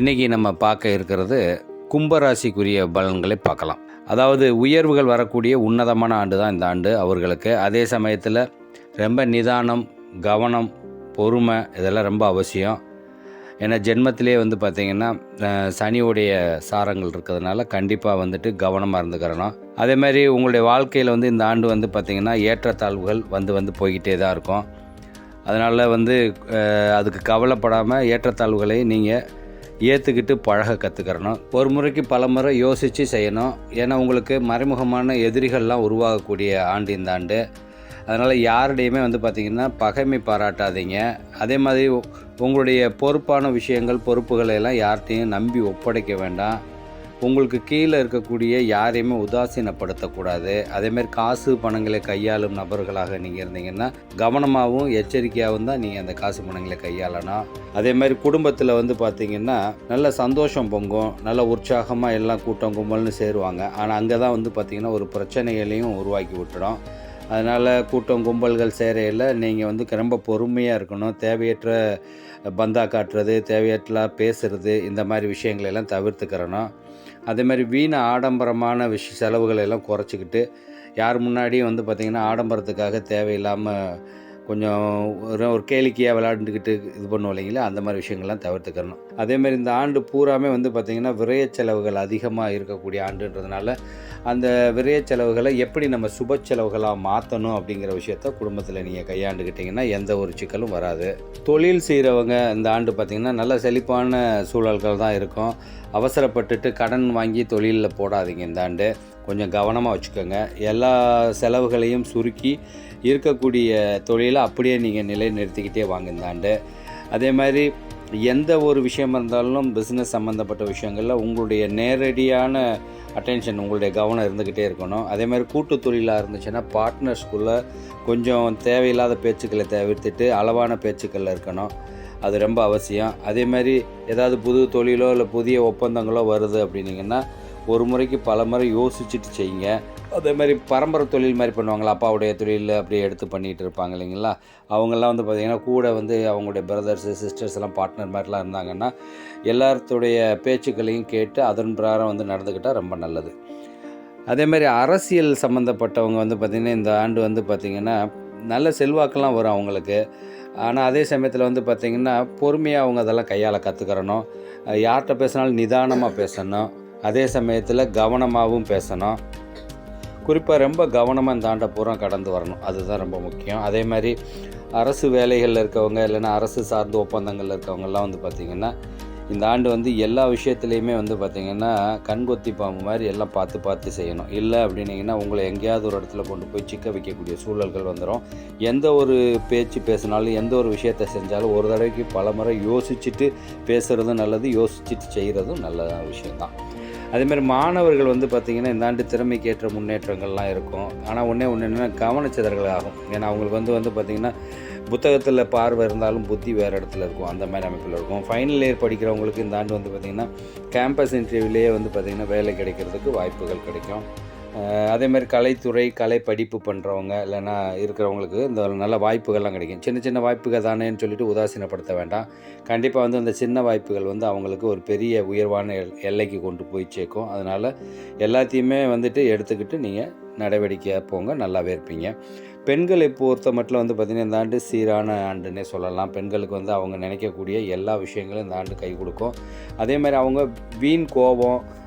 இன்றைக்கி நம்ம பார்க்க இருக்கிறது கும்பராசிக்குரிய பலன்களை பார்க்கலாம். அதாவது உயர்வுகள் வரக்கூடிய உன்னதமான ஆண்டு தான் இந்த ஆண்டு அவர்களுக்கு. அதே சமயத்தில் ரொம்ப நிதானம் கவனம் பொறுமை இதெல்லாம் ரொம்ப அவசியம். ஏன்னா ஜென்மத்திலே வந்து பார்த்திங்கன்னா சனியுடைய சாரங்கள் இருக்கிறதுனால கண்டிப்பாக வந்துட்டு கவனமாக இருந்துக்கிறணும். அதே மாதிரி உங்களுடைய வாழ்க்கையில் வந்து இந்த ஆண்டு வந்து பார்த்திங்கன்னா ஏற்றத்தாழ்வுகள் வந்து வந்து போய்கிட்டே தான் இருக்கும். அதனால் வந்து அதுக்கு கவலைப்படாமல் ஏற்றத்தாழ்வுகளை நீங்கள் ஏற்றுக்கிட்டு பழக கற்றுக்கிறணும் ஒரு முறைக்கு பல முறை யோசித்து செய்யணும். ஏன்னா உங்களுக்கு மறைமுகமான எதிரிகள்லாம் உருவாகக்கூடிய ஆண்டு இந்த ஆண்டு. அதனால் யாருடையுமே வந்து பார்த்திங்கன்னா பகைமை பாராட்டாதீங்க. அதே மாதிரி உங்களுடைய பொறுப்பான விஷயங்கள் பொறுப்புகளை எல்லாம் யார்கிட்டையும் நம்பி ஒப்படைக்க வேண்டாம். உங்களுக்கு கீழே இருக்கக்கூடிய யாரையுமே உதாசீனப்படுத்தக்கூடாது. அதேமாதிரி காசு பணங்களை கையாளும் நபர்களாக நீங்கள் இருந்தீங்கன்னா கவனமாகவும் எச்சரிக்கையாகவும் தான் நீங்கள் அந்த காசு பணங்களை கையாளணும். அதே மாதிரி குடும்பத்தில் வந்து பார்த்தீங்கன்னா நல்ல சந்தோஷம் பொங்கும் நல்ல உற்சாகமாக எல்லாம் கூட்டம் கும்பல்னு சேருவாங்க. ஆனால் அங்கே தான் வந்து பார்த்திங்கன்னா ஒரு பிரச்சனைகளையும் உருவாக்கி விட்டுடும். அதனால் கூட்டம் கும்பல்கள் சேரையில் நீங்கள் வந்து ரொம்ப பொறுமையாக இருக்கணும். தேவையற்ற பந்தா காட்டுறது தேவையற்ற பேசுறது இந்த மாதிரி விஷயங்களெல்லாம் தவிர்த்துக்கிறணும். அதே மாதிரி வீண ஆடம்பரமான விஷ செலவுகளை எல்லாம் குறைச்சிக்கிட்டு யார் முன்னாடியும் வந்து பார்த்திங்கன்னா ஆடம்பரத்துக்காக தேவையில்லாமல் கொஞ்சம் ஒரு ஒரு கேளிக்கையாக விளையாண்டுக்கிட்டு இது பண்ணுவோம் இல்லைங்களா? அந்த மாதிரி விஷயங்கள்லாம் தவிர்த்துக்கிறணும் அதேமாதிரி இந்த ஆண்டு பூராமே வந்து பார்த்திங்கன்னா விரய செலவுகள் அதிகமாக இருக்கக்கூடிய ஆண்டுன்றதுனால அந்த விரய செலவுகளை எப்படி நம்ம சுப செலவுகளாக மாற்றணும் அப்படிங்கிற விஷயத்த குடும்பத்தில் நீங்கள் கையாண்டுக்கிட்டிங்கன்னா எந்த ஒரு சிக்கலும் வராது. தொழில் செய்கிறவங்க இந்த ஆண்டு பார்த்திங்கன்னா நல்ல செழிப்பான சூழல்கள் தான் இருக்கும். அவசரப்பட்டுட்டு கடன் வாங்கி தொழிலில் போடாதீங்க இந்த ஆண்டு. கொஞ்சம் கவனமாக வச்சுக்கோங்க. எல்லா செலவுகளையும் சுருக்கி இருக்கக்கூடிய தொழிலை அப்படியே நீங்கள் நிலைநிறுத்திக்கிட்டே வாங்க இந்த ஆண்டு அதே மாதிரி எந்த ஒரு விஷயமா இருந்தாலும் பிஸ்னஸ் சம்மந்தப்பட்ட விஷயங்களில் உங்களுடைய நேரடியான அட்டென்ஷன் உங்களுடைய கவனம் இருந்துக்கிட்டே இருக்கணும். அதே மாதிரி கூட்டு தொழிலாக இருந்துச்சுன்னா பார்ட்னர்ஸ்குள்ளே கொஞ்சம் தேவையில்லாத பேச்சுக்களை தவிர்த்துட்டு அளவான பேச்சுக்களில் இருக்கணும். அது ரொம்ப அவசியம். அதே மாதிரி ஏதாவது புது தொழிலோ இல்லை புதிய ஒப்பந்தங்களோ வருது அப்படின்னிங்கன்னா ஒரு முறைக்கு பல முறை யோசிச்சுட்டு செய்யுங்க. அதே மாதிரி பரம்பரை தொழில் மாதிரி பண்ணுவாங்களா அப்பாவுடைய தொழிலில் அப்படியே எடுத்து பண்ணிகிட்டு இருப்பாங்க இல்லைங்களா? அவங்கெல்லாம் வந்து பார்த்திங்கன்னா கூட வந்து அவங்களுடைய பிரதர்ஸு சிஸ்டர்ஸ் எல்லாம் பார்ட்னர் மாதிரிலாம் இருந்தாங்கன்னா எல்லாத்துடைய பேச்சுக்களையும் கேட்டு அதன் பிரகாரம் வந்து நடந்துக்கிட்டால் ரொம்ப நல்லது. அதே மாதிரி அரசியல் சம்மந்தப்பட்டவங்க வந்து பார்த்திங்கன்னா இந்த ஆண்டு வந்து பார்த்திங்கன்னா நல்ல செல்வாக்கெல்லாம் வரும் அவங்களுக்கு. ஆனால் அதே சமயத்தில் வந்து பார்த்திங்கன்னா பொறுமையாக அவங்க அதெல்லாம் கையால் கற்றுக்கிறணும் யார்கிட்ட பேசினாலும் நிதானமாக பேசணும். அதே சமயத்தில் கவனமாகவும் பேசணும். குறிப்பாக ரொம்ப கவனமாக இந்த ஆண்டை பூரா கடந்து வரணும். அதுதான் ரொம்ப முக்கியம். அதே மாதிரி அரசு வேலைகளில் இருக்கவங்க இல்லைன்னா அரசு சார்ந்த ஒப்பந்தங்களில் இருக்கவங்கெல்லாம் வந்து பார்த்திங்கன்னா இந்த ஆண்டு வந்து எல்லா விஷயத்துலையுமே வந்து பார்த்திங்கன்னா கண்கொத்தி பாம்பு மாதிரி எல்லாம் பார்த்து பார்த்து செய்யணும். இல்லை அப்படின்னீங்கன்னா உங்களை எங்கேயாவது ஒரு இடத்துல கொண்டு போய் சிக்க வைக்கக்கூடிய சூழல்கள் வந்துடும் எந்த ஒரு பேச்சு பேசினாலும் எந்த ஒரு விஷயத்தை செஞ்சாலும் ஒரு தடவைக்கு பல முறை யோசிச்சுட்டு பேசுகிறதும் நல்லது யோசிச்சுட்டு செய்கிறதும் நல்ல விஷயம்தான். அதேமாதிரி மாணவர்கள் வந்து பார்த்திங்கன்னா இந்த ஆண்டு திறமைக்கு ஏற்ற முன்னேற்றங்கள்லாம் இருக்கும். ஆனால் ஒன்றே ஒன்று என்னென்னா கவனச்சிதறல் ஆகும் ஏன்னா அவங்களுக்கு வந்து வந்து பார்த்திங்கன்னா புத்தகத்தில் பார்வை இருந்தாலும் புத்தி வேறு இடத்துல இருக்கும். அந்த மாதிரி அமைப்பில் இருக்கும். ஃபைனல் இயர் படிக்கிறவங்களுக்கு இந்த ஆண்டு வந்து பார்த்திங்கன்னா கேம்பஸ் இன்டர்வியூலேயே வந்து பார்த்திங்கன்னா வேலை கிடைக்கிறதுக்கு வாய்ப்புகள் கிடைக்கும். அதே மாதிரி கலைத்துறை கலை படிப்பு பண்ணுறவங்க இல்லைன்னா இருக்கிறவங்களுக்கு இந்த நல்ல வாய்ப்புகள்லாம் கிடைக்கும். சின்ன சின்ன வாய்ப்புகள் தானேன்னு சொல்லிட்டு உதாசீனப்படுத்த வேண்டாம். கண்டிப்பாக வந்து அந்த சின்ன வாய்ப்புகள் வந்து அவங்களுக்கு ஒரு பெரிய உயர்வான எல் எல்லைக்கு கொண்டு போய் சேர்க்கும். அதனால் எல்லாத்தையுமே வந்துட்டு எடுத்துக்கிட்டு நீங்கள் நடவடிக்கை போங்க நல்லாவே இருப்பீங்க. பெண்களை பொறுத்த மட்டும் வந்து பார்த்திங்கன்னா இந்த ஆண்டு சீரான ஆண்டுன்னே சொல்லலாம். பெண்களுக்கு வந்து அவங்க நினைக்கக்கூடிய எல்லா விஷயங்களும் இந்த ஆண்டு கை கொடுக்கும். அதே மாதிரி அவங்க வீண் கோபம்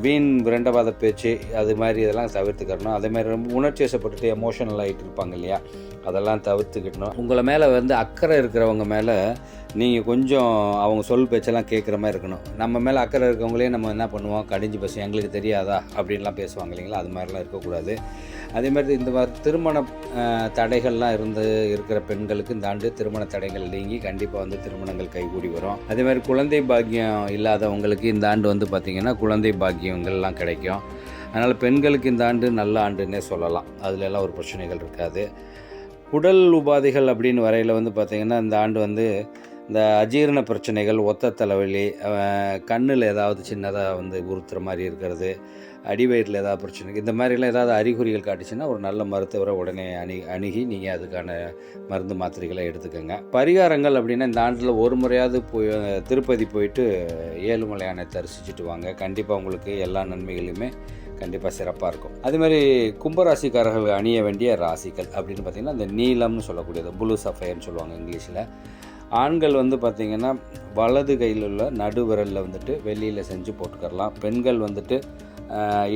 வீண் விரண்டவாத பேச்சு அது மாதிரி இதெல்லாம் தவிர்த்துக்கணும். அதே மாதிரி ரொம்ப உணர்ச்சி வசப்பட்டுட்டு எமோஷனல் ஆகிட்டு இருப்பாங்க இல்லையா? அதெல்லாம் தவிர்த்துக்கிட்டணும். உங்களை மேலே வந்து அக்கறை இருக்கிறவங்க மேலே நீங்கள் கொஞ்சம் அவங்க சொல் பேச்செல்லாம் கேட்குற மாதிரி இருக்கணும். நம்ம மேலே அக்கறை இருக்கவங்களே நம்ம என்ன பண்ணுவோம்? கடிஞ்சு பேசுவோம் எங்களுக்கு தெரியாதா? அப்படின்லாம் பேசுவாங்க இல்லைங்களா? அது மாதிரிலாம் இருக்கக்கூடாது. அதே மாதிரி இந்த மாதிரி திருமண தடைகள்லாம் இருந்து இருக்கிற பெண்களுக்கு இந்த ஆண்டு திருமண தடைகள் நீங்கி கண்டிப்பாக வந்து திருமணங்கள் கைகூடி வரும். அதே மாதிரி குழந்தை பாக்கியம் இல்லாதவங்களுக்கு இந்த ஆண்டு வந்து பார்த்திங்கன்னா குழந்தை பாக்கியங்கள்லாம் கிடைக்கும். அதனால் பெண்களுக்கு இந்த ஆண்டு நல்ல ஆண்டுன்னே சொல்லலாம். அதுலெல்லாம் ஒரு பிரச்சனைகள் இருக்காது. உடல் உபாதைகள் அப்படின்னு வரையில் வந்து பார்த்திங்கன்னா இந்த ஆண்டு வந்து இந்த அஜீரண பிரச்சனைகள் ஒத்த தலைவலி கண்ணில் ஏதாவது சின்னதாக வந்து உறுத்துற மாதிரி இருக்கிறது அடிவயிறில் ஏதாவது பிரச்சனை இந்த மாதிரிலாம் ஏதாவது அறிகுறிகள் காட்டுச்சுன்னா ஒரு நல்ல மருத்துவரை உடனே அணி அணுகி நீங்கள் அதுக்கான மருந்து மாத்திரைகளை எடுத்துக்கோங்க. பரிகாரங்கள் அப்படின்னா இந்த ஆண்டில் ஒரு முறையாவது போய் திருப்பதி போயிட்டு ஏழுமலையானை தரிசிச்சுட்டு வாங்க. கண்டிப்பாக உங்களுக்கு எல்லா நன்மைகளையுமே கண்டிப்பாக சிறப்பாக இருக்கும். அதே மாதிரி கும்பராசிக்காரர்கள் அணிய வேண்டிய ராசிகள் அப்படின்னு பார்த்தீங்கன்னா இந்த நீலம்னு சொல்லக்கூடியது புளு சஃபயர்னு சொல்லுவாங்க இங்கிலீஷில். ஆண்கள் வந்து பார்த்திங்கன்னா வலது கையில் உள்ள நடுவிரலில் வந்துட்டு வெளியில் செஞ்சு போட்டுக்கரலாம் பெண்கள் வந்துட்டு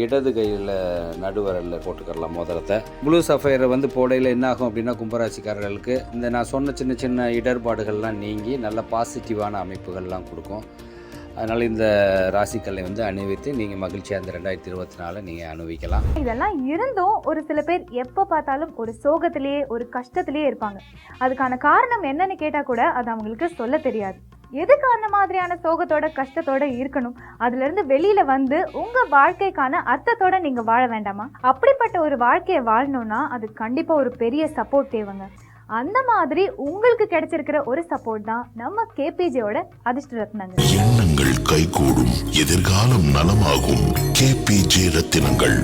இடது கையில் நடுவரலில் போட்டுக்கரலாம் மோதிரத்தை. ப்ளூ சஃபயரை வந்து போடையில் என்ன ஆகும் அப்படின்னா கும்பராசிக்காரர்களுக்கு இந்த நான் சொன்ன சின்ன சின்ன இடர்பாடுகள்லாம் நீங்கி நல்ல பாசிட்டிவான அமைப்புகள்லாம் கொடுக்கும். அதனால் இந்த ராசிக்கல்லை வந்து அணிவித்து நீங்கள் மகிழ்ச்சியாக இந்த ரெண்டாயிரத்தி இருபத்தி நாலு நீங்கள் அனுபவிக்கலாம். இதெல்லாம் இருந்தும் ஒரு சில பேர் எப்போ பார்த்தாலும் ஒரு சோகத்திலேயே ஒரு கஷ்டத்திலேயே இருப்பாங்க. அதுக்கான காரணம் என்னன்னு கேட்டால் கூட அது அவங்களுக்கு சொல்ல தெரியாது. எதுக்கு அந்த மாதிரியான சோகத்தோட கஷ்டத்தோட இருக்கணும்? அதுல இருந்து வெளியில வந்து உங்க வாழ்க்கைக்கான அர்த்தத்தோட நீங்க வாழ வேண்டாமா? அப்படிப்பட்ட ஒரு வாழ்க்கையை வாழணும்னா அது கண்டிப்பா ஒரு பெரிய சப்போர்ட் தேவைங்க. அந்த மாதிரி உங்களுக்கு கிடைச்சிருக்கிற ஒரு சப்போர்ட் தான் நம்ம கேபிஜேயோட அதிர்ஷ்ட ரத்னங்கள் எண்ணங்கள் கைகூடும் எதிர்காலம் நலமாகும். கேபிஜே ரத்தினங்கள்.